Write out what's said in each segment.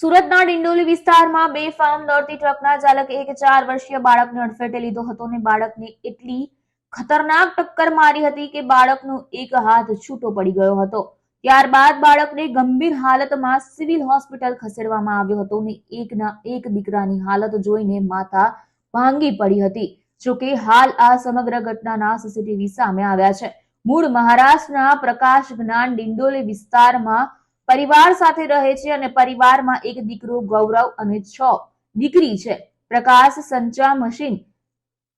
સુરતના ડિંડોલી વિસ્તારમાં બે ફાર્મ દોડતી ટ્રકના ચાલકે એક ચાર વર્ષીય બાળકને અડફેટે લીધો હતો અને બાળકને એટલી ખતરનાક ટક્કર મારી હતી કે બાળકનો એક હાથ છૂટો પડી ગયો હતો. ત્યારબાદ બાળકને ગંભીર હાલતમાં સિવિલ હોસ્પિટલ ખસેડવામાં આવ્યો હતો અને એકના એક દીકરાની હાલત જોઈને માતા ભાંગી પડી હતી જોકે હાલ આ સમગ્ર ઘટનાના સીસીટીવી સામે આવ્યા છે. મૂળ મહારાષ્ટ્રના પ્રકાશ જ્ઞાન ડિંડોલી વિસ્તારમાં પરિવાર સાથે રહે છે અને પરિવારમાં એક દીકરો ગૌરવ અને છ દીકરી છે. પ્રકાશ સંચા મશીન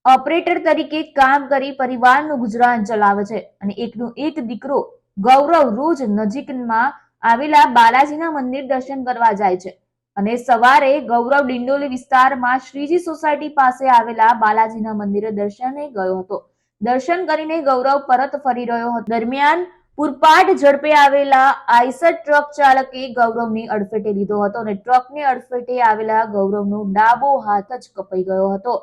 ઓપરેટર તરીકે કામ કરી પરિવારનું ગુજરાન ચલાવે છે અને એકનો એક દીકરો ગૌરવ રોજ નજીકમાં આવેલા બાલાજીના મંદિર દર્શન કરવા જાય છે. અને સવારે ગૌરવ ડિંડોલી વિસ્તારમાં શ્રીજી સોસાયટી પાસે આવેલા બાલાજીના મંદિરે દર્શને ગયો હતો. દર્શન કરીને ગૌરવ પરત ફરી રહ્યો હતો. દરમિયાન પૂરપાટ ઝડપે આવેલા આઈસર ટ્રક ચાલકે ગૌરવને અડફેટે લીધો હતો અને ટ્રકને અડફેટે આવેલા ગૌરવનો ડાબો હાથ જ કપાઈ ગયો હતો.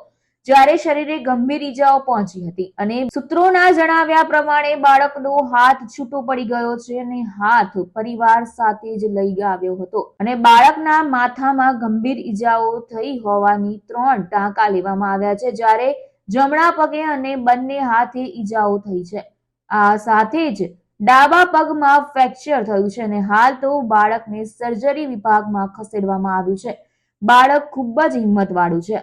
જ્યારે શરીરે ગંભીર ઈજાઓ પહોંચી હતી અને સૂત્રોના જણાવ્યા પ્રમાણે બાળકનો હાથ છૂટો પડી ગયો છે અને હાથ પરિવાર સાથે જ લઈ આવ્યો હતો અને બાળકના માથામાં ગંભીર ઈજાઓ થઈ હોવાની ત્રણ ટાંકા લેવામાં આવ્યા છે, જ્યારે જમણા પગે અને બંને હાથે ઈજાઓ થઈ છે. આ સાથે જ ડાબા પગમાં ફ્રેક્ચર થયું છે અને હાલ તો બાળકને સર્જરી વિભાગમાં ખસેડવામાં આવ્યું છે. બાળક ખૂબ જ હિંમતવાળું છે.